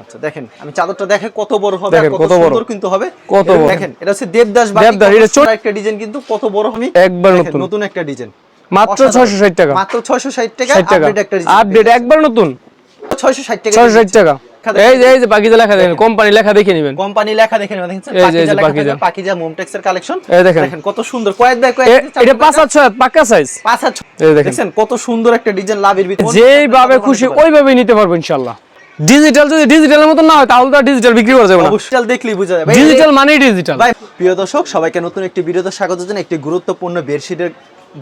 আচ্ছা দেখেন আমি চাদরটা দেখে কত বড় হবে কত সুন্দর কিন্তু হবে। কত বড়। দেখেন এটা হচ্ছে দেবদাস দেবদাস, এটা ছোট- একটা ডিজাইন কিন্তু কত বড় আমি একবার নতুন। নতুন একটা ডিজাইন। মাত্র 660 টাকা। মাত্র 660 টাকা আপডেট একটা ডিজাইন। আপডেট একবার নতুন। 660 টাকা 660 টাকা। এই যে এই যে বাকিজা লেখা দেখেন কোম্পানি লেখা দেখে নেবেন। কোম্পানি লেখা দেখেন দেখেন যে, এই যে পাকিজা লেখা পাকিজা। পাকিজা মোমটেক্সের কালেকশন। এই দেখেন। দেখেন কত সুন্দর। কয়েক বাই কয়েক এটা পাঁচ হাত ছয় হাত, পাক্কা সাইজ পাঁচ হাত এই দেখেন। দেখেন কত সুন্দর একটা ডিজাইন লাভের ভিতরে। যেইভাবে খুশি ওইভাবে নিতে পারব ইনশাল্লাহ। ডিজিটাল যদি ডিজিটালের মতো না হয় তাহলে তো ডিজিটাল বিক্রি করা যাবে না। ডিজিটাল দেখলেই বোঝা যাবে। ডিজিটাল মানেই ডিজিটাল ভাই প্রিয় দর্শক সবাইকে নতুন একটি ভিডিওতে স্বাগত জানাই। একটি গুরুত্বপূর্ণ বেডশিটের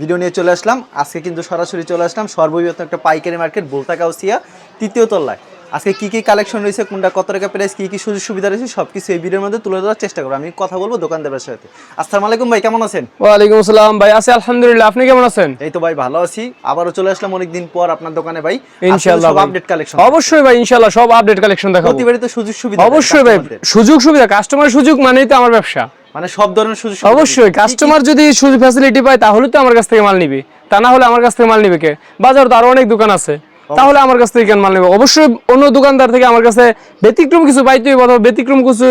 ভিডিও নিয়ে চলে আসলাম। আজকে কিন্তু সরাসরি চলে আসলাম সর্ববৃহৎ একটা পাইকারি মার্কেট বোলতাকাউসিয়া তৃতীয় তলায়। আজকে কি কি কালেকশন রয়েছে কোনটা কত টাকা প্রাইস কি কি সুযোগ সুবিধা রয়েছে সবকিছু এই ভিডিওর মধ্যে তুলে ধরার চেষ্টা করব। আমি কথা বলব দোকানদারের সাথে। আসসালামু আলাইকুম ভাই কেমন আছেন? ওয়ালাইকুম আসসালাম ভাই আছি আলহামদুলিল্লাহ আপনি কেমন আছেন? এই তো ভাই ভালো আছি। আবারও চলে আসলাম অনেকদিন পর আপনার দোকানে ভাই। ইনশাআল্লাহ ভাই। আপডেট কালেকশন অবশ্যই ভাই ইনশাআল্লাহ সব আপডেট কালেকশন দেখাবো। প্রতিবারই তো সুযোগ সুবিধা অবশ্যই ভাই সুযোগ সুবিধা কাস্টমার সুযোগ মানেই তো আমার ব্যবসা। মানে সব ধরনের সুযোগ অবশ্যই কাস্টমার যদি সুযোগ ফ্যাসিলিটি পায় তাহলে তো আমার কাছ থেকে মাল নিবে। তা না হলে আমার কাছ থেকে মাল নিবে কে? বাজার তো আরও অনেক দোকান আছে। তাহলে আমার কাছ থেকে কেন মাল নেবে? অবশ্যই অন্য দোকানদার থেকে আমার কাছে ব্যতিক্রম কিছু পাইতে হইব অথবা ব্যতিক্রম কিছু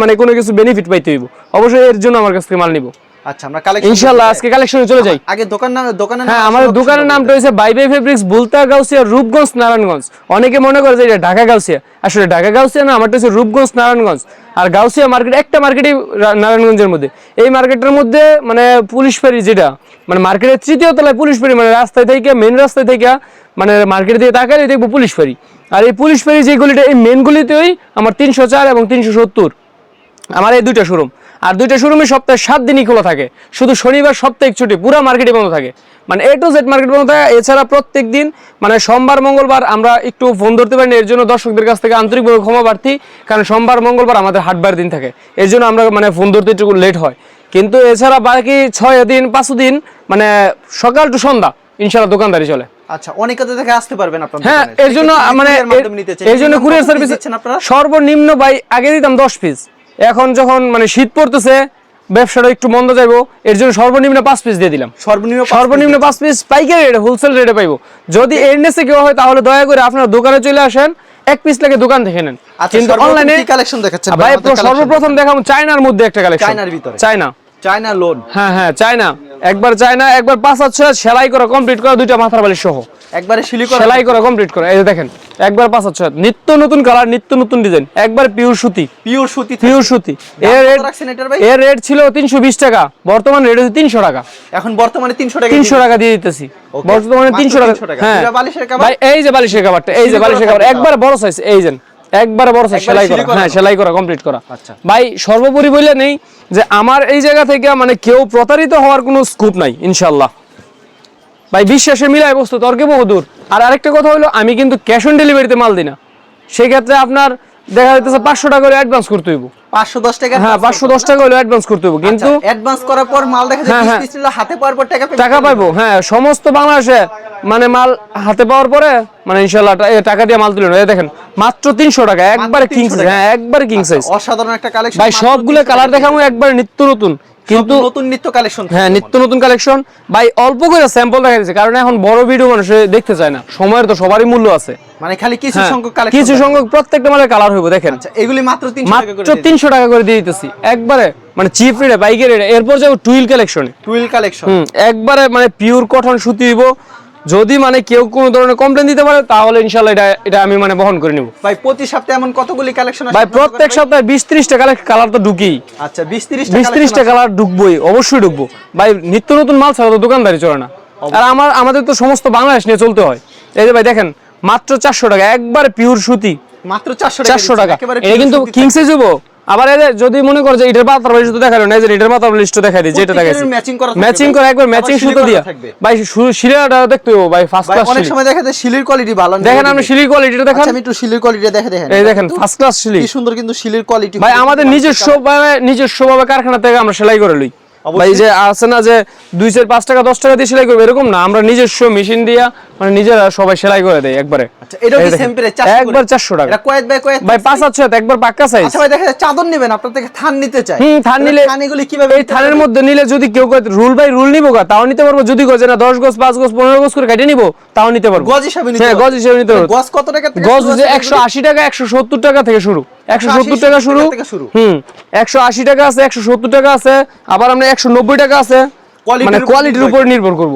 মানে কোনো কিছু বেনিফিট পাইতে হইব। অবশ্যই এর জন্য আমার কাছ থেকে মাল নিব। আচ্ছা আমরা কালেকশন আজকে কালেকশনে চলে যাই। আগে দোকান নাম দোকানের হ্যাঁ আমাদের দোকানের নামটা ফেব্রিক্স বুলতা গাউসিয়া রূপগঞ্জ নারায়ণগঞ্জ অনেকে মনে করে যে এটা ঢাকা গাউসিয়া আসলে ঢাকা গাউসিয়া না আমারটা হচ্ছে রূপগঞ্জ নারায়ণগঞ্জ আর গাউসিয়া মার্কেট একটা মার্কেটই নারায়ণগঞ্জের মধ্যে। এই মার্কেটের মধ্যে মানে পুলিশ ফেরি যেটা মানে মার্কেটের তৃতীয় তলায় পুলিশ ফেরি মানে রাস্তায় থেকে মেন রাস্তায় থেকে মানে মার্কেট দিয়ে তাকালে দেখব পুলিশ ফেরি আর এই পুলিশ ফেরি যে গলিটা এই মেন গলিতেই আমার তিনশো চার এবং তিনশো সত্তর। আমার এই দুইটা শোরুম আর দুইটা শোরুমে সপ্তাহে সাত দিনই খোলা থাকে। শুধু শনিবার সপ্তাহে ছুটি পুরো মার্কেটে বন্ধ থাকে। মানে এ টু জেড মার্কেট বন্ধ থাকে। এছাড়া প্রত্যেক দিন মানে সোমবার মঙ্গলবার আমরা একটু ফোন ধরতে পারি না এর জন্য দর্শকদের কাছ থেকে আন্তরিকভাবে ক্ষমা প্রার্থী কারণ সোমবার মঙ্গলবার আমাদের হাটবার দিন থাকে। এর জন্য আমরা মানে ফোন ধরতে একটু লেট হয়। কিন্তু এছাড়া বাকি ছয় দিন পাঁচ দিন মানে সকাল টু সন্ধ্যা ইনশাল্লাহ দোকানদারি চলে। আচ্ছা অনেকে থেকে আসতে পারবেন আপনার হ্যাঁ। এর জন্য মানে। এর জন্য কুরিয়ার সার্ভিস দিচ্ছেন আপনারা? সর্বনিম্ন ভাই আগে দিতাম দশ পিস এখন যখন মানে শীত পড়তেছে ব্যবসাটা একটু মন্দ যাইবো এর জন্য সর্বনিম্ন পাঁচ পিস দিয়ে দিলাম। সর্বনিম্ন সর্বনিম্ন পাঁচ পিস পাইকারি রেটে হোলসেল রেটে পাইবো। যদি এর নেসে কেউ হয় তাহলে দয়া করে আপনার দোকানে চলে আসেন এক পিস লাগে দোকান থেকে নেন। আচ্ছা কিন্তু অনলাইনে কালেকশন দেখাচ্ছেন? ভাই সর্বপ্রথম দেখাবো চায়নার মধ্যে একটা কালেকশন চায়নার ভিতরে। চায়না। চায়না লোন হ্যাঁ হ্যাঁ চায়না। একবার চায়না একবার পাঁচ ছয় সেলাই করা কমপ্লিট করা দুইটা মাথার বালিশ সহ। একবারে শিলি করা। সেলাই করা কমপ্লিট করা। এই যে দেখেন একবার পাঁচ ছয় নিত্য নতুন কালার নিত্য নতুন ডিজাইন একবার পিওর সুতি। পিওর সুতি পিওর সুতি। এর রেট? এর রেট ছিল তিনশো বিশ টাকা। বর্তমান রেট হচ্ছে তিনশো টাকা। এখন বর্তমানে 300 টাকা তিনশো টাকা দিয়ে দিতেছি। বর্তমানে তিনশো টাকা 300 টাকা। হ্যাঁ? ভাই এই যে বালিশের কাভারটা এই যে সিলি বালিশের কাভার একবার বড় সাইজ এই যে একবারে বড় সেলাই করা। হ্যাঁ সেলাই করা কমপ্লিট করা। আচ্ছা। ভাই সর্বোপরি বলে নেই যে আমার এই জায়গা থেকে মানে কেউ প্রতারিত হওয়ার কোনো স্কোপ নাই ইনশাল্লাহ ভাই বিশ্বাসে মিলায় বস্তু তর্কে বহুদূর। আর আরেকটা কথা হলো আমি কিন্তু ক্যাশ অন ডেলিভারিতে মাল দিই না। সেক্ষেত্রে আপনার দেখা যাইতেছে পাঁচশো টাকা করে অ্যাডভান্স করতে হইব 510 টাকা হ্যাঁ পাঁচশো দশ টাকা হলে অ্যাডভান্স করতে হইব কিন্তু অ্যাডভান্স করার পর মাল দেখা হ্যাঁ, 20 হ্যাঁ। হাতে পাওয়ার পর টাকা টাকা পাইবো হ্যাঁ সমস্ত বাংলাদেশে মানে মাল হাতে পাওয়ার পরে মানে ইনশাল্লাহ টাকা দিয়ে মাল তুলে। দেখেন মাত্র তিনশো টাকা একবারে 300 কিং সাইজ হ্যাঁ একবারে কিং সাইজ দিবেন। অসাধারণ একটা কালেকশন ভাই সবগুলো কালার দেখাবো একবারে নিত্য নতুন কিন্তু নতুন নিত্য কালেকশন হ্যাঁ নিত্য নতুন কালেকশন। ভাই অল্প করে স্যাম্পল দেখা দিচ্ছে কারণ এখন বড় ভিডিও মানুষ দেখতে চায় না। সময়ের তো সবারই মূল্য আছে। মানে খালি কিছু হ্যাঁ, সংখ্যক কালেকশন কিছু সংখ্যক প্রত্যেকটা মালের কালার হইব দেখেন। আচ্ছা এগুলি মাত্র 300 টাকা করে মাত্র তিনশো টাকা করে দিয়ে দিতেছি। একবারে মানে চিপ রেটে বাইকের রেটে এরপর যাব টুইল কালেকশনে টুইল কালেকশন একবারে মানে পিওর কটন সুতি দিব যদি মানে কেউ কোনো ধরনের কমপ্লেন দিতে পারে তাহলে ইনশাল্লাহ এটা এটা আমি মানে বহন করে নিব। ভাই প্রতি সপ্তাহে এমন কতগুলি কালেকশন ভাই প্রত্যেক সপ্তাহে বিশ ত্রিশটা কালার কালার তো ঢুকি আচ্ছা 20 30 বিশ ত্রিশটা কালার ঢুকবোই অবশ্যই ঢুকবো। ভাই নিত্য নতুন মাল ছাড়া তো দোকানদারি চলে না। আর আমার আমাদের তো সমস্ত বাংলাদেশ নিয়ে চলতে হয়। এই যে ভাই দেখেন মাত্র চারশো টাকা একবার পিওর সুতি। মাত্র 400 টাকা চারশো টাকা। এটা কিন্তু pure সুতি কিং সাইজ হব আবার এই যে যদি মনে করো যে ইটের পাতার লিস্ট দেখাল না এই যে ইটের পাতার লিস্ট দেখাই দিই যেটা দেখাইছি। ম্যাচিং করা ম্যাচিং করা একবার ম্যাচিং সুতো দিয়া। ভাই শিলাটা দেখতে হবে ভাই ফার্স্ট ক্লাস অনেক সময় দেখা যায় শিলির কোয়ালিটি ভালো না। দেখেন আপনি শিলির কোয়ালিটিটা দেখেন। আচ্ছা আমি একটু শিলির কোয়ালিটি দেখে দেখেন। এই দেখেন ফার্স্ট ক্লাস শিলি। কি সুন্দর কিন্তু শিলির কোয়ালিটি ভাই আমাদের নিজস্ব ভাবে নিজস্ব ভাবে কারখানা থেকে আমরা সেলাই করে লই। ভাই যে আছে না যে দুই চার পাঁচ টাকা দশ টাকা দিয়ে সেলাই করবে এরকম না। আমরা নিজস্ব মেশিন দিয়া মানে নিজেরা সবাই সেলাই করে দেয় একবারে। এটাও এই কি দেখেন। সেম প্রাইস 400 একবার চারশো টাকা। কয়েক বাই কয়েক ভাই পাঁচ হাত ছয় একবার পাক্কা সাইজ ভাই দেখা যায় চাদর নেবেন আপনার থেকে থান নিতে চাই। হুম থান নিলে থান কীভাবে এই থানের মধ্যে নিলে যদি কেউ রুল বাই রুল নিবো গা? তাও নিতে পারব। যদি গজ না দশ গজ পাঁচ গজ পনেরো গজ করে কাটিয়ে নিবো তাও নিতে পারব। গজ হিসাবে নিতে হ্যাঁ গজ হিসেবে নিতে পারব। গজ কত টাকা গজ একশো আশি টাকা একশো সত্তর টাকা থেকে শুরু। একশো 180 সত্তর টাকা শুরু। হুম একশো আশি টাকা আছে একশো সত্তর টাকা আছে আবার আমরা একশো নব্বই টাকা আছে। মানে কোয়ালিটির উপর নির্ভর করব।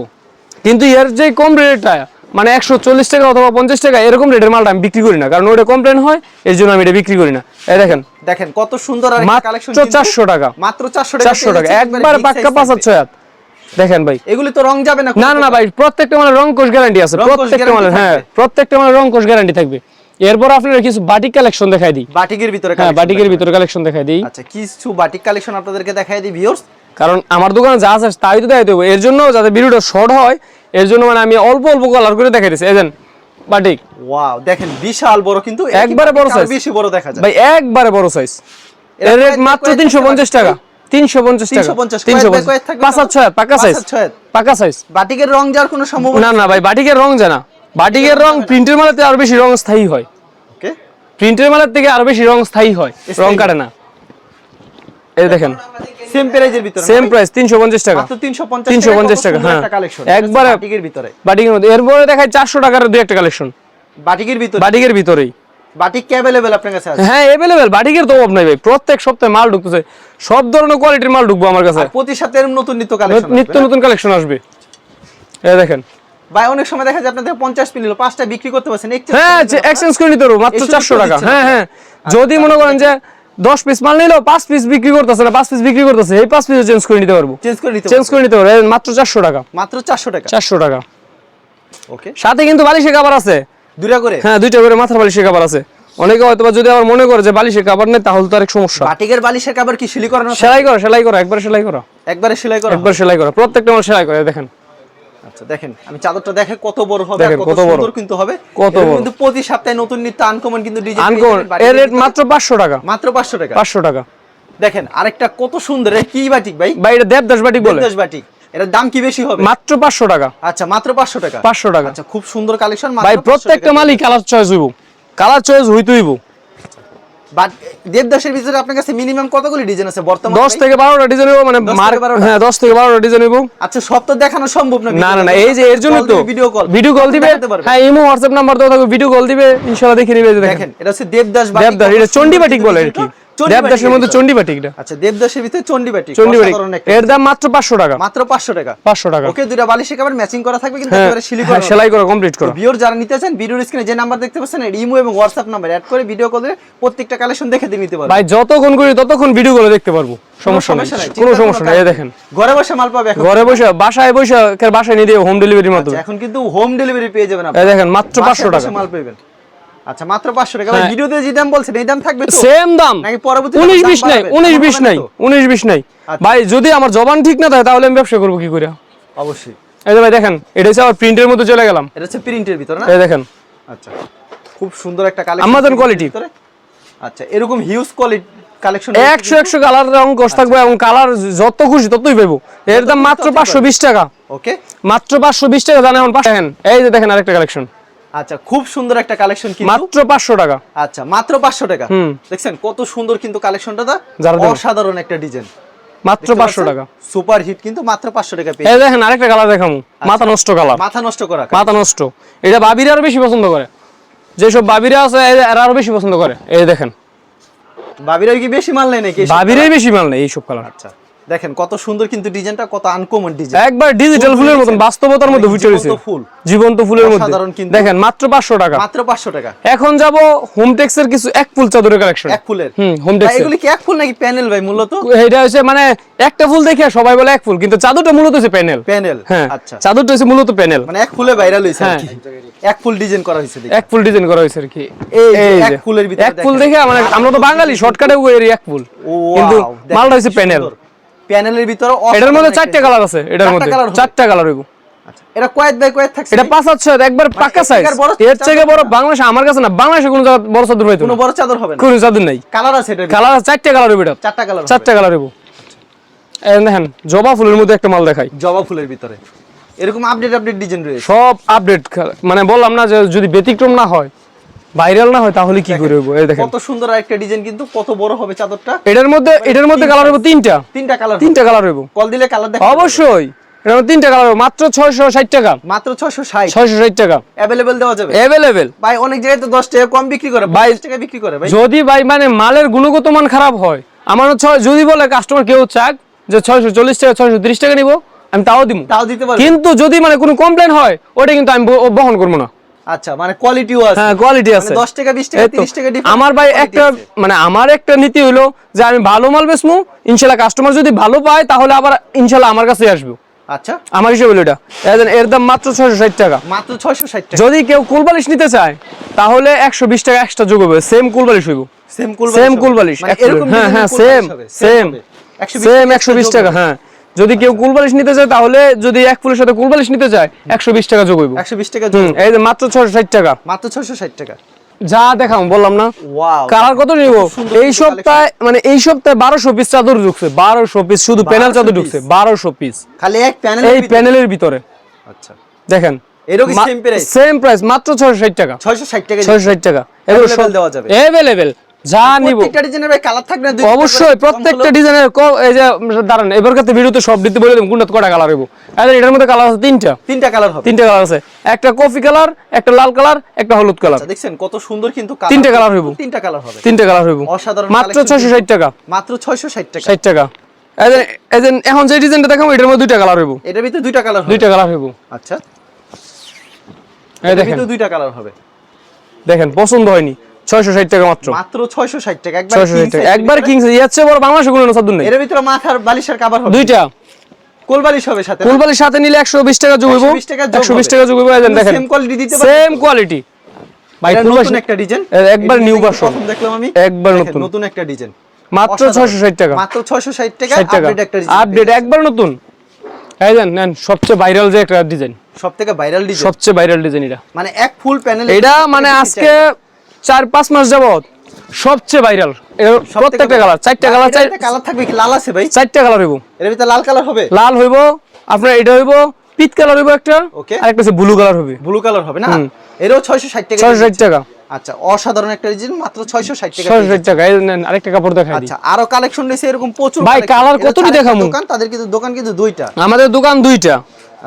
কিন্তু এর যে কম রেটটা মানে একশো চল্লিশ টাকা অথবা পঞ্চাশ টাকা এরকম রেটের মালটা আমি বিক্রি করি না। কারণ ওটা কমপ্লেন হয় এর জন্য আমি এটা বিক্রি করি না। এই দেখেন দেখেন কত সুন্দর আর মাত্র কালেকশন 400 টাকা। মাত্র 400 টাকা চারশো টাকা। একবার পাক্কা পাঁচ হাত ছয় হাত। দেখেন ভাই। এগুলি তো রং যাবে না না না ভাই প্রত্যেকটা মানে রং কোষ গ্যারান্টি আছে। প্রত্যেকটা মানে হ্যাঁ প্রত্যেকটা মানে রং কোষ গ্যারান্টি থাকবে। এরপর আপনার কিছু বাটিক কালেকশন দেখাই দিই। বাটিকের ভিতরে হ্যাঁ বাটিকের ভিতরে কালেকশন দেখাই দিই। আচ্ছা কিছু বাটিক কালেকশন আপনাদেরকে দেখাই দিই ভিউয়ার্স কারণ আমার দোকানে যা আছে তাই তো দেখাইতে হবে এর জন্য যাতে ভিডিওটা শর্ট হয় এর জন্য মানে আমি অল্প অল্প কালার করে দেখাই দিচ্ছি। এজেন বাটিক। ওয়াও দেখেন বিশাল বড় কিন্তু একবারে বড় সাইজ বেশি বড় দেখা যায়। ভাই একবারে বড় সাইজ এর রেট মাত্র কয়েক তিনশো থাকতে পঞ্চাশ পারে? টাকা। তিনশো পঞ্চাশ টাকা। 350 তিনশো কয়েক বাই থাকবে পাঁচ হাত তো? পাকা সাইজ। পাকা সাইজ বাটিকের রং যাওয়ার কোনো সম্ভাবনা না না ভাই বাটিকের রং জানা বাটিকের রং প্রিন্টের মালাতে আরও বেশি রং স্থায়ী হয়। ওকে। প্রিন্টের মালার থেকে আরও বেশি রং স্থায়ী হয়। রং কাটে না। এই দেখেন। সেম প্রাইজের ভিতরে সেম প্রাইস তিনশো পঞ্চাশ টাকা। মাত্র 350 তিনশো পঞ্চাশ টাকা হ্যাঁ। একবারে বাটিকের ভিতরে। বাটিকের মধ্যে। এরপরে দেখায় চারশো টাকার দুই একটা কালেকশন বাটিকের ভিতরে? বাটিকের ভিতরেই। বাটিক কি অ্যাভেলেবল আপনার কাছে আছে? হ্যাঁ এভেলেবেল বাটিকের তো অভাব নাই ভাই। প্রত্যেক সপ্তাহে মাল ঢুকতেছে। সব ধরনের কোয়ালিটির মাল ঢুকবো আমার কাছে। আর প্রতি সপ্তাহে নতুন নিত্য কালেকশন নিত্য নতুন কালেকশন আসবে। এই দেখেন। ভাই অনেক সময় দেখা যায় আপনাদের 50 পিস নিল পাঁচটা বিক্রি করতে পারছেন হ্যাঁ এক্সচেঞ্জ করে নিতে পারব মাত্র চারশো টাকা। হ্যাঁ হ্যাঁ। যদি মনে করেন যে দশ পিস মাল নিলো পাঁচ পিস বিক্রি করতেছে না পাঁচ পিস বিক্রি করতেছে এই পাঁচ পিস চেঞ্জ করে নিতে পারব। চেঞ্জ করে নিতে চেঞ্জ করে নিতে পারব মাত্র চারশো টাকা। মাত্র 400 টাকা। চারশো টাকা। ওকে সাথে কিন্তু বালিশের কাবার আছে। দুটা করে? হ্যাঁ দুইটা করে মাথার বালিশের কাবার আছে। অনেকে হয়তো যদি আবার মনে করে যে বালিশের কাবার নেই তাহলে তো আরেক সমস্যা। বাটিকের বালিশের কাবার কি সিলি করানো সেলাই করা সেলাই করা একবার সেলাই করা। একবারে সেলাই করা। একবার সেলাই করা প্রত্যেকটা মাল সেলাই করে দেখেন। আচ্ছা দেখেন আমি চাদরটা দেখে কত বড় হবে কত সুন্দর কিন্তু হবে। কত বড়। কিন্তু প্রতি সপ্তাহে নতুন নিত্য আনকমন কিন্তু ডিজাইন আনকমন এর রেট মাত্র পাঁচশো টাকা। মাত্র 500 টাকা। পাঁচশো টাকা। দেখেন আরেকটা কত সুন্দর কি বাটিক ভাই? বা এটা দেবদাস বাটিক বলে। দেবদাস বাটিক। এটার দাম কি বেশি হবে? মাত্র পাঁচশো টাকা। আচ্ছা মাত্র 500 টাকা। পাঁচশো টাকা। আচ্ছা খুব সুন্দর কালেকশন ভাই প্রত্যেকটা মালই কালার চয়েস হইব। কালার চয়েস হইতে হইব বাট ভিতরে আপনার কাছে মিনিমাম কতগুলি ডিজাইন আছে বর্তমানে? দশ ভাই? থেকে বারোটা ডিজাইন হইব মানে 10 থেকে 12টা? হ্যাঁ দশ থেকে বারোটা ডিজাইন হইব আচ্ছা সব তো দেখানো সম্ভব না না না এই যে এর জন্য তো ভিডিও কল ভিডিও কল দিবে। হ্যাঁ ইমো WhatsApp নাম্বার দাও থাকবে ভিডিও কল দিবে ইনশাআল্লাহ দেখে নিবে দেখেন। এটা হচ্ছে দেবদাস বাটিক দেবদাস এটা সুন্দর চন্ডী বাটিক বলে আর কি। দেবদাসের মধ্যে ভিতরে। চন্ডী আচ্ছা দেবদাসের ভিতরে চন্ডী বাটিক চন্ডী বাটিক অসাধারণ একটা এর দাম মাত্র পাঁচশো টাকা। মাত্র 500 টাকা। পাঁচশো টাকা। ওকে দুইটা বালিশ ম্যাচিং করা থাকবে কিন্তু হ্যাঁ একেবারে হ্যাঁ, করা সেলাই করা কমপ্লিট করা। যারা নিতে চান ভিডিওর স্ক্রিনে যে নাম্বার দেখতে পাচ্ছেন ইমো এবং হোয়াটসঅ্যাপ নাম্বার অ্যাড করে ভিডিও কল প্রত্যেকটা কালেকশন দেখে দিয়ে নিতে পারবেন। ভাই যতক্ষণ করি ততক্ষণ ভিডিও করে দেখতে পারব। সমস্যা নেই কোনো সমস্যা নেই দেখেন। ঘরে বসে মাল পাবে এখন। ঘরে বসে বাসায় বসে বাসায় নিয়ে দিয়ে হোম ডেলিভারির মাধ্যমে। আচ্ছা, এখন কিন্তু হোম ডেলিভারি পেয়ে যাবেন আপনি দেখেন মাত্র বাসায় পাঁচশো বসে টাকা। মাল পাবেন। আচ্ছা মাত্র 500 টাকা। ভাই হ্যাঁ। ভিডিওতে যে দাম বলছেন এই দাম থাকবে তো? সেম দাম। নাকি পরবর্তীতে উনিশ দাম বিশ নাই বাড়াবে? উনিশ এমন বিশ হবে না নাই তো? উনিশ বিশ নাই। আচ্ছা। ভাই যদি আমার জবান ঠিক না থাকে তাহলে আমি ব্যবসা করব কি করে? অবশ্যই। এই যে ভাই দেখেন এটা হচ্ছে আবার প্রিন্টের মধ্যে চলে গেলাম। এটা হচ্ছে প্রিন্টের ভিতরে না? এই দেখেন। আচ্ছা খুব সুন্দর একটা কালেকশন Amazon quality। আচ্ছা এরকম হিউজ কোয়ালিটি কালেকশন একশো একশো কালার রং কষ থাকবে এবং কালার যত খুশি ততই পাবো এর দাম মাত্র ততই পাঁচশো বিশ টাকা। ওকে মাত্র পাঁচশো বিশ টাকা জানেন এখন দেখেন এই যে দেখেন আরেকটা কালেকশন আচ্ছা খুব সুন্দর একটা কালেকশন কিন্তু। মাত্র পাঁচশো টাকা। আচ্ছা মাত্র 500 টাকা। দেখছেন কত সুন্দর কিন্তু কালেকশনটা। অসাধারণ একটা ডিজাইন মাত্র পাঁচশো টাকা। সুপার হিট কিন্তু মাত্র 500 টাকা পেয়ে এই দেখেন আরেকটা কালার দেখামু। মাথা নষ্ট কালার মাথা নষ্ট করা মাথা নষ্ট। এটা বাবিরা আরও বেশি পছন্দ করে। যেসব বাবিরা আছে এরা আরও বেশি পছন্দ করে। এই দেখেন। ভাবিরা কি বেশি মাল নেই নাকি বাবিরাই বেশি মাল নেই এইসব কালার আচ্ছা। দেখেন কত সুন্দর কিন্তু ডিজাইনটা কত আনকমন ডিজাইন একবার ডিজিটাল ফুলের মতন বাস্তবতার মধ্যে ফুটে রয়েছে। ফুল। জীবন্ত ফুলের মধ্যে। দেখেন মাত্র পাঁচশো টাকা। মাত্র 500 টাকা। এখন যাব হোমটেক্স এর কিছু এক ফুল চাদরের কালেকশন এক ফুলের? হুম হোমটেক্স এগুলি কি এক ফুল নাকি প্যানেল ভাই মূলত? এটা হচ্ছে মানে একটা ফুল দেখে সবাই বলে এক ফুল কিন্তু চাদরটা মূলত হচ্ছে প্যানেল প্যানেল হ্যাঁ আচ্ছা। চাদরটা হচ্ছে মূলত প্যানেল মানে এক ফুলে ভাইরাল হইছে আর হ্যাঁ। কি। এক ফুল ডিজাইন করা হয়েছে দেখি। এক ফুল ডিজাইন করা হয়েছে আর কি। এই এক ফুলের ভিতরে এক ফুল দেখে মানে আমরা তো বাঙালি শর্টকাটে এর এক ফুল। কিন্তু মালটা হচ্ছে প্যানেল। প্যানেলের ভিতরে এটার মধ্যে চারটে কালার আছে এটার মধ্যে। চারটা কালার হইব। এটা কয়েক বাই কয়েক থাকছে এটা পাঁচ হাত একবার পাক্কা সাইজ থেকে আর বড় এর থেকে বড় না। আমার কাছে না বাংলাদেশে কোনো বড় চাদর হইতো কোনো বড় চাদর হবে না। কোনো চাদর নাই। কালার আছে এটা কালার চারটে কালার হইব এটা। চারটা কালার চারটে কালার হইব। দেখেন জবা ফুলের মধ্যে একটা মাল দেখাই। জবা ফুলের ভিতরে। এরকম আপডেট আপডেট ডিজাইন রয়েছে। সব আপডেট মানে বললাম না যে যদি ব্যতিক্রম না হয় ভাইরাল না হয় তাহলে কি করে হইবো? এই দেখেন। কত সুন্দর একটা ডিজাইন কিন্তু কত বড় হবে চাদরটা। এটার মধ্যে এটার মধ্যে কালার হইব তিনটা। তিনটা কালার তিনটা কালার হইব। কল দিলে কালার দেখ অবশ্যই। তিনটা কালার মাত্র ছয়শো ষাট টাকা। মাত্র ছশো ষাট। ছয়শো ষাট টাকা। অ্যাভেলেবেল দেওয়া যাবে। অ্যাভেলেবেল ভাই অনেক জায়গায় তো দশ টাকা কম বিক্রি করে। ভাই- বাইশ টাকা বিক্রি করে ভাই। যদি ভাই মানে মালের গুণগত মান খারাপ হয় আমার ছয় যদি বলে কাস্টমার কেউ চাক যে ছয়শো চল্লিশ টাকা ছয়শো তিরিশ টাকা নিবো আমি তাও দিব তাও দিতে পারবে। কিন্তু যদি মানে কোনো কমপ্লেন হয় ওটা কিন্তু আমি বহন করব না। আচ্ছা মানে কোয়ালিটিও আছে। হ্যাঁ কোয়ালিটি আছে। মানে 10 টাকা 20 টাকা 30 টাকা আমার ভাই একটা মানে আমার একটা নীতি হলো যে আমি ভালো মাল বেচমু ইনশাল্লাহ কাস্টমার যদি ভালো পায় তাহলে আবার ইনশাল্লাহ আমার কাছে আসবে। আচ্ছা। আমার হিসেবে হলো এটা। এর দাম মাত্র ছয়শো ষাট টাকা। মাত্র 660 টাকা। যদি কেউ কুলবালিশ নিতে চায় তাহলে একশো বিশ টাকা এক্সট্রা যোগ হবে। সেম কুলবালিশ হইব। সেম কুল সেম কুলবালিশ মানে। হ্যাঁ হ্যাঁ কুল সেম সেম 120 টাকা একশো বিশ টাকা হ্যাঁ। যদি কেউ কুলবালিশ নিতে চায় তাহলে যদি এক ফুলের সাথে কুলবালিশ নিতে চায় একশো বিশ টাকা যোগ হইব। 120 টাকা এই যে মাত্র ছয়শো ষাট টাকা। মাত্র 660 টাকা। যা দেখাম বললাম না? কালার কত নিব? এই সপ্তাহে মানে এই সপ্তাহে বারোশো পিস চাদর ঢুকছে বারোশো পিস শুধু প্যানেল চাদর ঢুকছে বারোশো পিস খালি এক প্যানেল এই প্যানেলের ভিতরে। আচ্ছা। দেখেন। price? সেম প্রাইস মাত্র ছয়শো ষাট টাকা। 660 টাকা ছয়শো ষাট টাকা। এগুলো দেওয়া যাবে। অ্যাভেলেবেল যা নিব। প্রত্যেকটা ডিজাইনের ভাই কালার থাকবে না অবশ্যই প্রত্যেকটা ডিজাইনের এই যে দাঁড়ান এবার ভিডিওতে সব দিতে বলে দেবো কোনটা কটা কালার হইব। আর এটার মধ্যে কালার আছে তিনটা। তিনটা কালার হবে। তিনটা কালার আছে। একটা কফি কালার একটা লাল কালার একটা হলুদ কালার আচ্ছা দেখছেন কত সুন্দর কিন্তু colour। তিনটা colour হইব। তিনটা কালার হবে। তিনটা কালার হইব। অসাধারণ মাত্র collection ছয়শো ষাট টাকা। মাত্র 660 টাকা। ষাট টাকা। এখন যে ডিজাইনটা দেখাবো এটার মধ্যে দুইটা কালার হইব। এটার ভিতরে দুইটা কালার দুইটা কালার হইব। আচ্ছা। এই দেখেন। দুইটা কালার হবে। দেখেন পছন্দ হয়নি। ছয়শো ষাট টাকা মাত্র। মাত্র 660 টাকা একবার ছয়শো ষাট টাকা। একবার এর চেয়ে বড় বাংলাদেশে কোনো সাদুন নেই। এর ভিতরে মাথার বালিশের কভার হবে। দুইটা। কোল বালিশ হবে সাথে না? ফুলবালির সাথে নিলে একশো বিশ টাকা যোগ হইব। 120 টাকা যোগ। টাকা হইব। দেখেন same quality দিতে সেম কোয়ালিটি ভাই নতুন একটা ডিজাইন একবার version। প্রথম দেখলাম আমি। একবার নতুন। নতুন একটা ডিজাইন মাত্র অসাধারণ। ছয়শো ষাট টাকা। মাত্র 660 টাকা ষাট টাকা। আপডেট একটা ডিজাইন আপডেট একবার নতুন। এই দেন নেন সবচেয়ে ভাইরাল যে একটা ডিজাইন সবথেকে ভাইরাল ডিজাইন সবচেয়ে ভাইরাল ডিজাইন এটা। মানে এক ফুল প্যানেল এটা মানে আজকে চার পাঁচ মাস যাবত সবচেয়ে ভাইরাল প্রত্যেকটা কালার চারটা কালার কালার থাকবে কি? লাল আছে ভাই। চারটা কালার হইব। এর ভিতরে লাল কালার হবে? লাল হইব আপনার এটা হইব পিট কালার হইব একটা Okay. আর একটা হচ্ছে ব্লু কালার হবে। ব্লু কালার হবে না? এরও 660 টাকা ছয়শো ষাট টাকা। আচ্ছা অসাধারণ একটা ডিজাইন মাত্র 660 টাকা ছয়শো ষাট টাকা। এই নেন আরেকটা কাপড় দেখাই আচ্ছা আরও কালেকশন রয়েছে এরকম প্রচুর ভাই, কালার কতটি দেখামু? দোকান তাদের কিন্তু দোকান কিন্তু দুইটা। আমাদের দোকান দুইটা।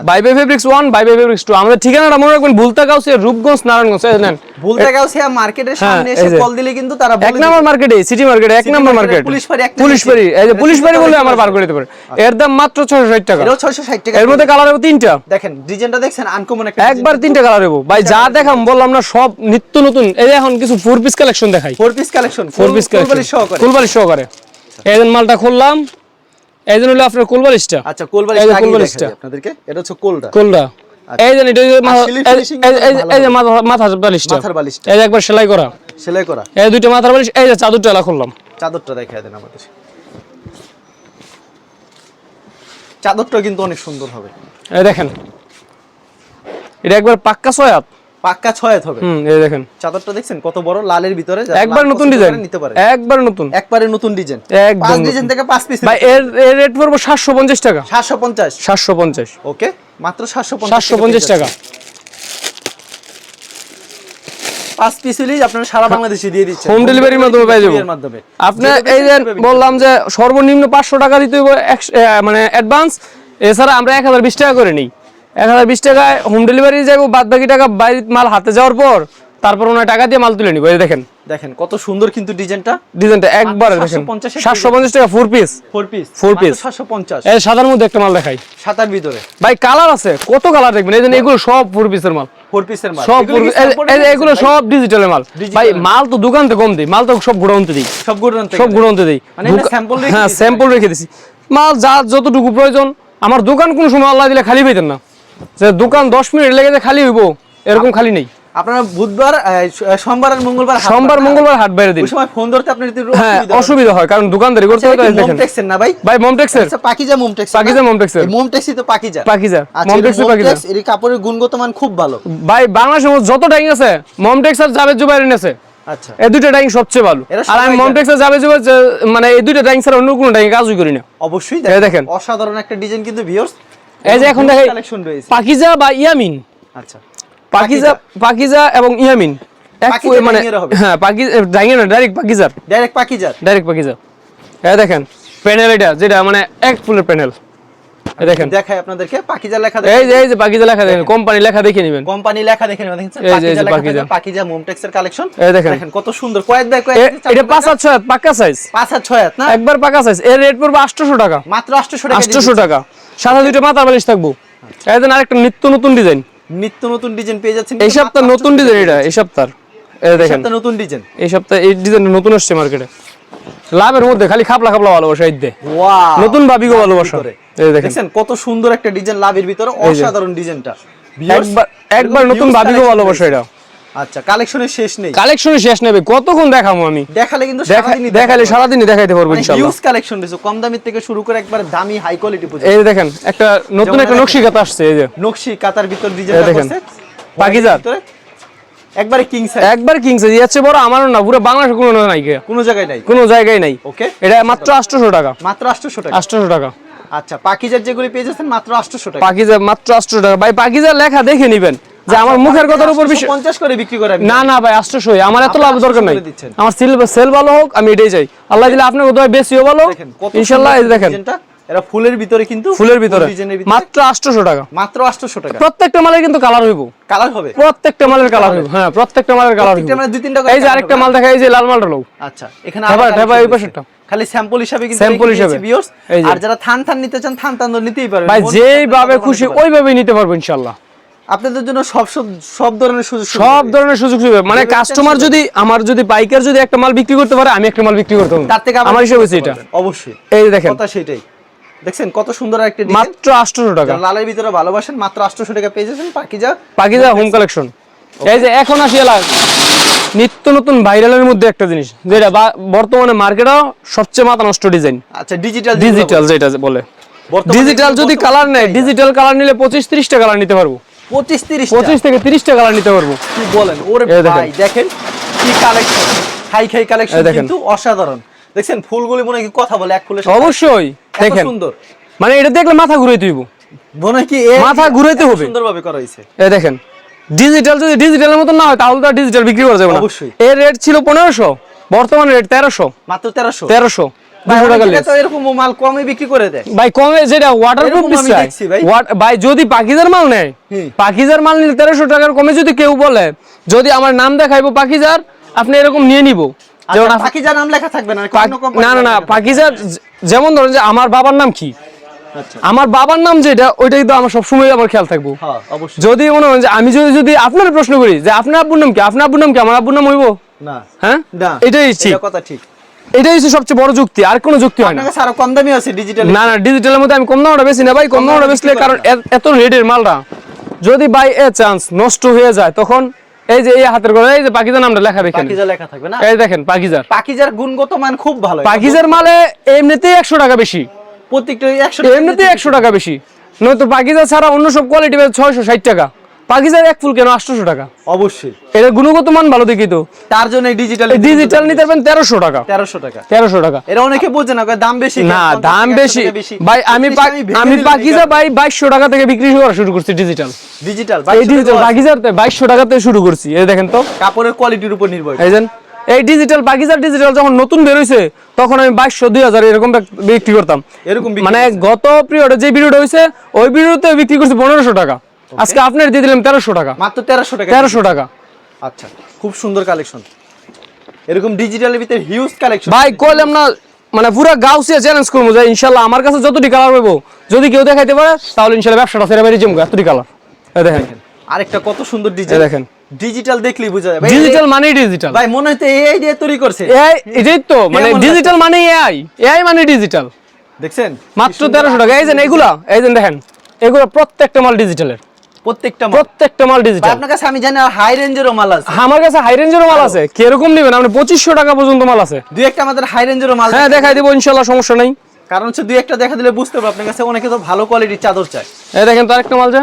বাইবে ফেব্রিক্স ওয়ান বাইবে ফেব্রিক্স টু আমাদের ঠিকানাটা মনে রাখবেন ভুলতা গাউসে রূপগঞ্জ নারায়ণগঞ্জ। এই নেন। ভুলতে গেছে মার্কেটের হ্যাঁ, সামনে এসে। কল দিলে কিন্তু তারা এক নম্বর মার্কেটে সিটি মার্কেটে এক নম্বর এর মার্কেট। পুলিশ বাড়ি একটা পুলিশ। বাড়ি এই যে পুলিশ বাড়ি চিন্তা বলে আমার বার করে দিতে পারে। এর দাম মাত্র ছয়শো ষাট টাকা। এরও 660 টাকা এর মধ্যে কালার হবে তিনটা। দেখেন ডিজাইনটা দেখছেন আনকমন একটা একবার তিনটা কালার হব। ভাই যা দেখাম বললাম না সব নিত্য নতুন। এই এখন কিছু ফোর পিস কালেকশন দেখাই। Four piece collection four piece collection সহকারে। কুলবালিশ সহকারে। এই মালটা খুললাম। এই জন্য হলো আপনার কুলবালিশটা আচ্ছা লাগিয়ে কোলবালিশটা। আপনাদেরকে। এটা হচ্ছে কোলটা। কোলটা। এই যে এটা এই যে এই- যে মাথা মাথার বালিশটা। মাথার বালিশটা। এই একবার সেলাই করা। সেলাই করা। এই দুইটা মাথার বালিশ এই যে চাদরটা এলা খুললাম। চাদরটা দেখায় দেন আমাদের। চাদরটা কিন্তু অনেক সুন্দর হবে। এই দেখেন। এটা একবার পাক্কা ছয়াত পাক্কা ছয়াত হবে। হুম এই দেখেন। চাদরটা দেখছেন? কত বড়? লালের ভিতরে একবার নতুন ডিজাইন। নিতে পারে। একবার নতুন। একবারে নতুন ডিজাইন। একদম পাঁচ ডিজাইন থেকে পাঁচ পিস ভাই এর এর রেট পড়ব সাতশো পঞ্চাশ টাকা। সাতশো পঞ্চাশ। সাতশো পঞ্চাশ। ওকে মাত্র সাতশো সাতশো পঞ্চাশ টাকা। পাঁচ পিস হলেই আপনারা সারা বাংলাদেশে দিয়ে দিচ্ছেন। হোম ডেলিভারির মাধ্যমে পেয়ে যাব। courier মাধ্যমে। আপনার এই যে বললাম যে সর্বনিম্ন পাঁচশো টাকা দিতে হবে মানে অ্যাডভান্স এছাড়া আমরা এক হাজার বিশ টাকা করে নিই। এক হাজার বিশ টাকায় হোম ডেলিভারি যাব বাদ বাকি টাকা বাড়ির মাল হাতে যাওয়ার পর তারপর ওনার টাকা দিয়ে মাল তুলে নিবো। এই দেখেন। দেখেন কত সুন্দর কিন্তু ডিজাইনটা। ডিজাইনটা একবার দেখেন। 750 সাতশো পঞ্চাশ টাকা four piece four piece piece। সাতশো পঞ্চাশ। এই সাদার মধ্যে একটা মাল দেখাই। সাতার ভিতরে। ভাই কালার আছে। কত কালার দেখবেন? এই জন্য এগুলো সব ফোর পিসের মাল। ফোর পিসের মাল। সব এগুলো কি four- এই- sample এই- রয়েছে এগুলো ভাই? সব ডিজিটালের মাল। ভাই মাল তো দোকান থেকে কম দিই। মাল তো সব গুড়াউনতে দিই। সব গুড়ান সব গুণান্তে দিই। মানে এখানে রেখে হ্যাঁ স্যাম্পল রেখে দিছি। মাল যা যতটুকু প্রয়োজন আমার দোকান কোনো সময় আল্লাহ দিলে খালি পেতেন না। যে দোকান দশ মিনিট লেগে যে খালি হইব এরকম খালি নেই। আপনারা বুধবার সোমবার আর মঙ্গলবার সোমবার মঙ্গলবার হাট বাইরে দিন। ওই সময় ফোন ধরতে আপনার একটু হ্যাঁ অসুবিধা হয় কারণ দোকানদারি করতে আচ্ছা, হয় দেখেন। মোমটেক্সের না ভাই? ভাই মমটেক্সের আচ্ছা পাকিজা মোমটেক্স পাকিজা মোমটেক্সের এই মোমটেক্সই তো পাকিজা পাকিজা মমটেক্সের পাকিজা এর কাপড়ের গুণগত মান খুব ভালো। ভাই বাংলাদেশের মধ্যে যত টাইম আছে মমটেক্স আর জাভেদ জুবাইর এনেছে। আচ্ছা। এই দুইটা ডাইং সবচেয়ে ভালো। আর আমি সবাই মন্টেক্সে যাবে যাবে মানে এই দুইটা ডাইং ছাড়া অন্য কোনো ডাইং কাজই করি না। অবশ্যই দেখেন। অসাধারণ একটা ডিজাইন কিন্তু ভিউয়ার্স এই যে এখন দেখে কালেকশন রয়েছে। পাকিজা বা ইয়ামিন। আচ্ছা। পাকিজা পাকিজা। এবং ইয়ামিন। এক মানে হ্যাঁ পাকিজা না ডাইরেক্ট পাকিজার। ডাইরেক্ট পাকিজার। ডাইরেক্ট পাকিজা। এই দেখেন প্যানেল এটা যেটা মানে এক ফুলের প্যানেল দেখেন। দেখাই আপনাদেরকে পাকিজা লেখা এই যে এই যে পাকিজা লেখা দেখেন কোম্পানি লেখা দেখে নেবেন। কোম্পানি লেখা দেখেন দেখেন যে পাকিজা পাকিজা। কালেকশন এই দেখেন। দেখেন কত সুন্দর। কয়েক এটা সাইজ না? একবার পাকা সাইজ এর রেট পড়বে টাকা। মাত্র 800 টাকা আটশোশো টাকা। সাথে দুইটা মাথার বালিশ থাকব। এই আরেকটা নিত্য নতুন ডিজাইন। নিত্য নতুন ডিজাইন পেয়ে যাচ্ছেন এই সপ্তাহ নতুন ডিজাইন এটা এই সপ্তাহ। এই দেখেন। নতুন ডিজাইন। এই সপ্তাহে এই ডিজাইন নতুন আসছে মার্কেটে লাভের মধ্যে খালি খাপলা খাপলা ভালোবাসা এই দে নতুন ভাবিগো ভালোবাসা। এই দেখেন। দেখছেন কত সুন্দর একটা ডিজাইন লাভের ভিতরে অসাধারণ ডিজাইনটা। একবার একবার নতুন ভাবিগো ভালোবাসা এটা। আচ্ছা কালেকশনের শেষ নেই। কালেকশনে শেষ নেবে কতক্ষণ দেখাবো আমি? দেখালে কিন্তু সারাদিনই দেখালে সারাদিনই দেখাইতে পারব ইনশাআল্লাহ হিউজ কালেকশন রয়েছে কম দামের থেকে শুরু করে একবার দামি হাই কোয়ালিটি পর্যন্ত। এই দেখেন একটা নতুন একটা নকশি কাতা আসছে এই যে। নকশি কাতার ভিতর দেখেন। একবারে কিং সাইজ একবার কিংস এর চেয়ে বড় আমারও না পুরো বাংলাদেশে কোনো নাই কে। কোনো জায়গায় নাই। কোনো জায়গায় নাই। ওকে এটা মাত্র আটশোশো টাকা। মাত্র 800 টাকা। আটশোশো টাকা। আচ্ছা পাকিজার যেগুলি পেয়ে যাচ্ছেন মাত্র 800 টাকা। পাকিজা মাত্র আটশোশো টাকা। ভাই পাকিজার লেখা দেখে নিবেন। যে আমার মুখের কথার উপর বিষয় 50 করে বিক্রি করে না না ভাই আটশোশো আমার এত লাভ দরকার নাই। আমার সেল সেল ভালো হোক আমি এটাই চাই। আল্লাহ দিলে আপনার বেশিও ভালো ইনশাল্লাহ এই দেখেন। এরা ফুলের ভিতরে কিন্তু ফুলের ভিতরে। মাত্র আটশোশো টাকা। মাত্র 800 টাকা। প্রত্যেকটা মালের কিন্তু কালার হইব। কালার হবে? প্রত্যেকটা মালের কালার হইব। হ্যাঁ প্রত্যেকটা মালের কালার মানে দুই তিনটা এই যে আরেকটা মাল দেখা এই যে লাল মালটা আচ্ছা এখানে আবার ঢাবা এই পাশেরটা। খালি স্যাম্পল হিসাবে কিন্তু হিসাবে। যে। আর যারা থান থান নিতে চান থান থান নিতেই পারবেন। ভাই যেইভাবে খুশি ওইভাবেই নিতে পারব ইনশাল্লাহ। আপনাদের জন্য সব সব- ধরনের সুযোগ সব ধরনের সুযোগ সুবিধা। মানে কাস্টমার যদি আমার যদি বাইকের যদি একটা মাল বিক্রি করতে পারে আমি একটা মাল বিক্রি করতে পারব। তার থেকে আমার হিসেবে এটা। অবশ্যই। এই দেখেন। কথা সেটাই দেখছেন কত সুন্দর একটা মাত্র আটশোশো টাকা। লালের ভিতরে ভালোবাসেন মাত্র 800 টাকা পেয়ে যাচ্ছেন পাকিজা পাকিজা হোম কালেকশন এই যে এখন আসি এলা নিত্য নতুন ভাইরালের মধ্যে একটা জিনিস যেটা বর্তমানে মার্কেটে সবচেয়ে মাথা নষ্ট ডিজাইন আচ্ছা ডিজিটাল ডিজিটাল যেটা বলে। ডিজিটাল যদি কালার নেয় ডিজিটাল কালার নিলে পঁচিশ ত্রিশটা কালার নিতে পারব। 25 30 পঁচিশ থেকে তিরিশটা কালার নিতে পারব। কি বলেন ওরে দেখেন। ভাই দেখেন কি কালেকশন হাই খাই কালেকশন। কিন্তু অসাধারণ। দেখছেন ফুলগুলি মনে কি কথা বলে এক ফুলের অবশ্যই দেখেন। সুন্দর। মানে এটা দেখলে মাথা ঘুরে তুইব মনে কি মাথা ঘুরাইতে হবে। সুন্দরভাবে করা হয়েছে। এই দেখেন ডিজিটাল যদি ডিজিটালের মতো না হয় তাহলে তো ডিজিটাল বিক্রি করা যাবে না। অবশ্যই। এর রেট ছিল পনেরোশো বর্তমানে রেট তেরোশো। মাত্র 1300 তেরোশো। এরকম মাল নিলে তেরোশো টাকার কমে যদি কেউ বলে যদি আমার নাম দেখাইবো পাকিজার আপনি এরকম নিয়ে নিবো। যেমন আচ্ছা, নাম লেখা থাকবে না না না। পাকিজার যেমন ধরেন যে আমার বাবার নাম কি? আচ্ছা। আমার বাবার নাম যেটা ওইটা কিন্তু আমার সবসময় আমার খেয়াল থাকব। হ্যাঁ যদি মনে হয় যে আমি যদি যদি আপনার প্রশ্ন করি যে আপনার আব্বুর নাম কি? আপনার আব্বুর নাম কি? আমার আব্বুর নাম হইব? না। হ্যাঁ? এটাই ঠিক। কথা ঠিক। এটাই হচ্ছে সবচেয়ে বড় যুক্তি আর কোনো যুক্তি হয় না। আরও কম দামি আছে ডিজিটাল না না ডিজিটালের মধ্যে আমি কম দামটা বেশি না ভাই কম দামটা দামে কারণ এত রেটের মালটা। যদি বাই এ চান্স নষ্ট হয়ে যায় তখন এই যে এই হাতের করে এই যে পাকিজার নামটা লেখা দেখেন। পাকিজা লেখা থাকবে না? এই দেখেন পাকিজার। পাকিজার গুণগত মান খুব ভালো। পাকিজার মালে এমনিতেই একশো টাকা বেশি। প্রত্যেকটা 100 এমনিতেই একশো টাকা বেশি। নয়তো পাকিজার ছাড়া অন্য সব কোয়ালিটি ছয়শো ষাট টাকা। পাকিজার এক ফুল কেন? আটশোশো টাকা। অবশ্যই। এটার গুণগত মান ভালো দেখি তো। তার জন্য ডিজিটাল ডিজিটাল নিতে পারবেন তেরোশো টাকা। 1300 টাকা। তেরোশো টাকা। এরা অনেকে বোঝে না দাম বেশি না দাম বেশি। ভাই আমি আমি পাকিজা ভাই বাইশশো টাকা থেকে বিক্রি করা শুরু করছি ডিজিটাল ডিজিটাল এই ডিজিটাল বাকিজার বাইশশো টাকা থেকে শুরু করছি। এই দেখেন তো। কাপড়ের কোয়ালিটির উপর নির্ভর এই এই ডিজিটাল বাকিজার ডিজিটাল যখন নতুন বের হয়েছে তখন আমি বাইশশো দুই হাজার এরকম বিক- বিক্রি করতাম। এরকম মানে গত পিরিয়ডে যে ভিডিওটা হয়েছে ওই ভিডিওতে বিক্রি করছি পনেরোশো টাকা। আজকে আপনার দিয়ে দিলাম তেরোশো টাকা। মাত্র 1300 টাকা। তেরোশো টাকা। আচ্ছা খুব সুন্দর কালেকশন এরকম ডিজিটালের ভিতরে হিউজ কালেকশন ভাই কইলাম না মানে পুরো গাউসিয়া চ্যালেঞ্জ করব যে ইনশাল্লাহ আমার কাছে যতটি কালার পাবো যদি কেউ দেখাইতে পারে তাহলে ইনশাল্লাহ ব্যবসাটা সেরে বাইরে জমবো এতটি কালার এই দেখেন। আরেকটা কত সুন্দর ডিজাইন দেখেন। ডিজিটাল দেখলেই বোঝা যায়। ডিজিটাল মানেই ডিজিটাল ভাই মনে হচ্ছে এআই দিয়ে তৈরি করছে। এআই এটাই তো মানে ডিজিটাল মানে এআই এআই মানে ডিজিটাল দেখছেন? মাত্র তেরোশো টাকা। এই যে এগুলা এই যে দেখেন এগুলো প্রত্যেকটা মাল ডিজিটালের প্রত্যেকটা প্রত্যেকটা মাল ডিজিটাল আপনার কাছে আমি জানি হাই রেঞ্জেরও মাল আছে। আমার কাছে হাই রেঞ্জেরও মাল আছে। কীরকম নেবেন? আপনি পঁচিশশো টাকা পর্যন্ত মাল আছে। দুই একটা আমাদের হাই রেঞ্জেরও মাল হ্যাঁ দেখাই দিব ইনশাল্লাহ সমস্যা নাই। কারণ হচ্ছে দুই একটা দেখা দিলে বুঝতে আপনার কাছে অনেকে তো ভালো কোয়ালিটির চাদর চায়। এই দেখেন তো আরেকটা মাল যা।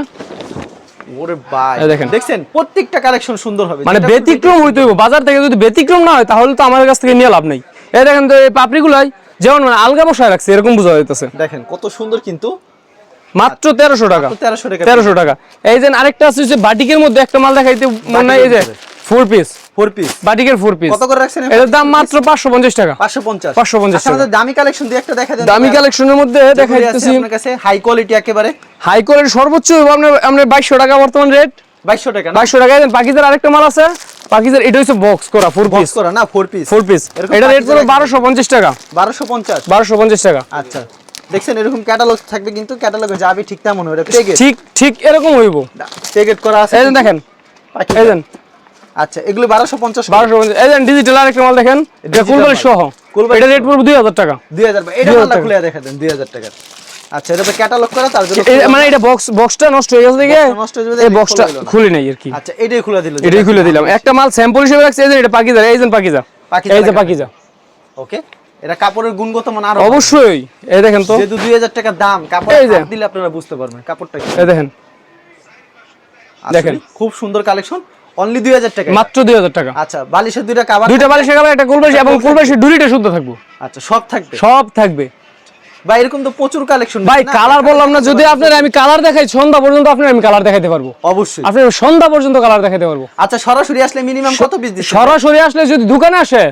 ওরে ভাই দেখেন। দেখছেন? প্রত্যেকটা কালেকশন সুন্দর হবে। মানে ব্যতিক্রম হইতে বাজার থেকে যদি ব্যতিক্রম না হয় তাহলে তো আমাদের কাছ থেকে নিয়ে লাভ নেই। এই দেখেন তো এই পাপড়িগুলাই যেমন মানে আলগা বসায় রাখছে এরকম বোঝা যাইতেছে। দেখেন কত সুন্দর কিন্তু মাত্র তেরোশো টাকা। তেরোশো টাকা এই যে আরেকটা আছে যে বাটিকের মধ্যে একটা মাল দেখাইতে মনে হয় এই যে ফোর পিস ফোর পিস বাটিকের ফোর পিস কত করে রাখছেন এটার দাম মাত্র পাঁচশো পঞ্চাশ টাকা। পাঁচশো পঞ্চাশ। 550 আচ্ছা, আমাদের দামি কালেকশন দিয়ে একটা দেখা দেন। দামি কালেকশনের মধ্যে দেখাইতেছি আপনার কাছে হাই কোয়ালিটি একেবারে। হাই কোয়ালিটি সর্বোচ্চ আপনার টাকা বর্তমান রেট টাকা টাকা দেন। পাকিজার আরেকটা মাল আছে। পাকিজার এটা হচ্ছে বক্স করা ফোর পিস করা না ফোর পিস ফোর পিস এটা রেট বারোশো টাকা। বারোশো পঞ্চাশ। বারোশো পঞ্চাশ টাকা। আচ্ছা। দেখছেন এরকম ক্যাটালগ থাকবে কিন্তু ক্যাটালগে যাবে ঠিক তেমন পেগেট ঠিক ঠিক এরকম হইব। পেগেট করা আছে এই দেখেন এই আচ্ছা এগুলো বারোশো পঞ্চাশ বারোশো পঞ্চাশ। এই দেন ডিজিটাল আরেকটা মাল দেখেন এটা মাল। সহ। কুলবাড়ি এটা রেট পড়বে দুই হাজার টাকা। দুই হাজার এটা 2000 মালটা খুলে দেখা দেন দুই হাজার টাকার আচ্ছা এটা তো ক্যাটালগ করা তার জন্য মানে এটা বক্স বক্সটা নষ্ট হয়ে গেছে দেখে? নষ্ট হয়ে যাবে এই বক্সটা খোলা নেই আর কি। আচ্ছা এটাই খুলে দিল এটাই খুলে দিলাম। একটা মাল স্যাম্পল হিসেবে রাখছি এই যে এটা পাকিজা এই যে পাকিজা। এই যে পাকিজা। ওকে এটা কাপড়ের গুণগত মান আরও অবশ্যই। এই দেখেন তো। যেহেতু দুই হাজার টাকা দাম কাপড় দিলে আপনারা বুঝতে পারবেন কাপড়টা কি। এই দেখেন। দেখেন। খুব সুন্দর কালেকশন অনলি দুই হাজার টাকা মাত্র দুই হাজার টাকা। আচ্ছা বালিশের দুইটা কাবার দুইটা বালিশে খাবার একটা কুলবাসী এবং কুলবাসীর ডুরিটা শুদ্ধ থাকব। আচ্ছা সব থাকবে? সব থাকবে। বা এরকম তো প্রচুর কালেকশন ভাই কালার বললাম না যদি আপনার আমি কালার দেখাই সন্ধ্যা পর্যন্ত আপনার আমি কালার দেখাতে পারব। অবশ্যই। আপনার সন্ধ্যা পর্যন্ত কালার দেখাতে পারব। আচ্ছা সরাসরি আসলে মিনিমাম কত পিস সরাসরি আসলে যদি দোকানে আসে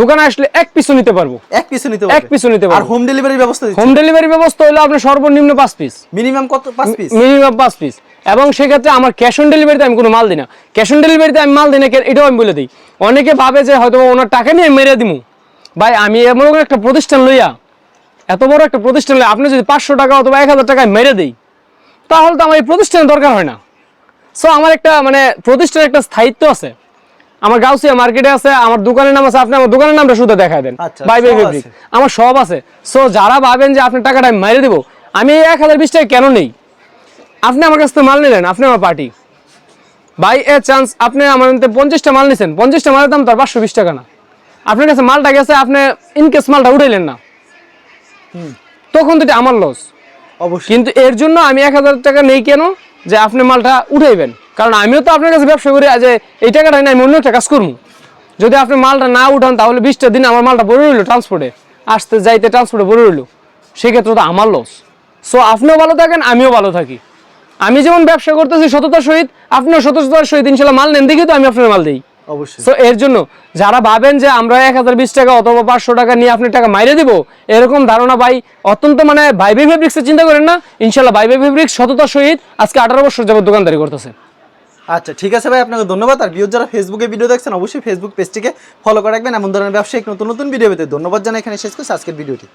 দোকানে আসলে এক পিসও নিতে পারব। এক পিসও নিতে এক পিসও নিতে আর পারব হোম ডেলিভারি ব্যবস্থা হোম ডেলিভারি ব্যবস্থা হলো আপনার সর্বনিম্ন পাঁচ পিস মিনিমাম কত? পাঁচ পিস মিনিমাম পাঁচ পিস এবং সেক্ষেত্রে আমার ক্যাশ অন ডেলিভারিতে আমি কোনো মাল দিই না। ক্যাশ অন ডেলিভারিতে আমি মাল দিই না এটাও আমি বলে দিই। অনেকে ভাবে যে হয়তো ওনার টাকা নিয়ে মেরে দিমু। ভাই আমি এমন একটা প্রতিষ্ঠান লইয়া এত বড় একটা প্রতিষ্ঠান লইয়া আপনি যদি পাঁচশো টাকা অথবা এক হাজার টাকায় মেরে দিই তাহলে তো আমার এই প্রতিষ্ঠানের দরকার হয় না। সো আমার একটা মানে প্রতিষ্ঠানের একটা স্থায়িত্ব আছে। আমার গাউসিয়া মার্কেটে আছে আমার দোকানের নাম আছে আপনি আমার দোকানের নামটা শুধু দেখায় দেন। আচ্ছা, বাই বাই ফেব্রিক। আমার সব আছে। সো যারা ভাবেন যে আপনি টাকাটা আমি মেরে দেবো আমি এই এক হাজার বিশ টাকা কেন নেই? আপনি আমার কাছ থেকে মাল নিলেন আপনি আমার পার্টি বাই এ চান্স আপনি আমার মধ্যে পঞ্চাশটা মাল নিছেন। পঞ্চাশটা মালের দাম তার পাঁচশো বিশ টাকা না। আপনার কাছে মালটা গেছে আপনি ইনকেস মালটা উঠাইলেন না। তখন তো এটা আমার লস অবশ্যই। কিন্তু এর জন্য আমি এক হাজার টাকা নেই কেন? যে আপনি মালটা উঠাইবেন। কারণ আমিও তো আপনার কাছে ব্যবসা করি যে এই টাকাটা আমি অন্য একটা কাজ করব। যদি আপনি মালটা না উঠান তাহলে বিশটা দিন আমার মালটা বড় রইল ট্রান্সপোর্টে আসতে যাইতে ট্রান্সপোর্টে বড় রইল। সেক্ষেত্রে তো আমার লস সো আপনিও ভালো থাকেন আমিও ভালো থাকি। আমি যেমন ব্যবসা করতেছি সততার সহিত আপনিও সততার সহিত ইনশাল্লাহ মাল নেন দেখি তো আমি আপনার মাল দিই। অবশ্যই। সো এর জন্য যারা ভাবেন যে আমরা এক হাজার বিশ টাকা অথবা পাঁচশো টাকা নিয়ে আপনি টাকা মাইরে দিব এরকম ধারণা ভাই অত্যন্ত মানে বাইবে ফেব্রিক্সের চিন্তা করেন না। ইনশাল্লাহ বাইবে ফেব্রিক্স সততার সহিত আজকে আঠারো বছর যাবত দোকানদারি করতেছে। আচ্ছা ঠিক আছে ভাই, আপনাকে ধন্যবাদ। আর ভিউ যারা ফেসবুকে ভিডিও দেখছেন, অবশ্যই ফেসবুক পেজটিকে ফলো করে রাখবেন। এমন ধরনের ব্যবসায়িক নতুন নতুন ভিডিও পেতে ধন্যবাদ জানাই। এখানে শেষ করছি আজকের ভিডিওটি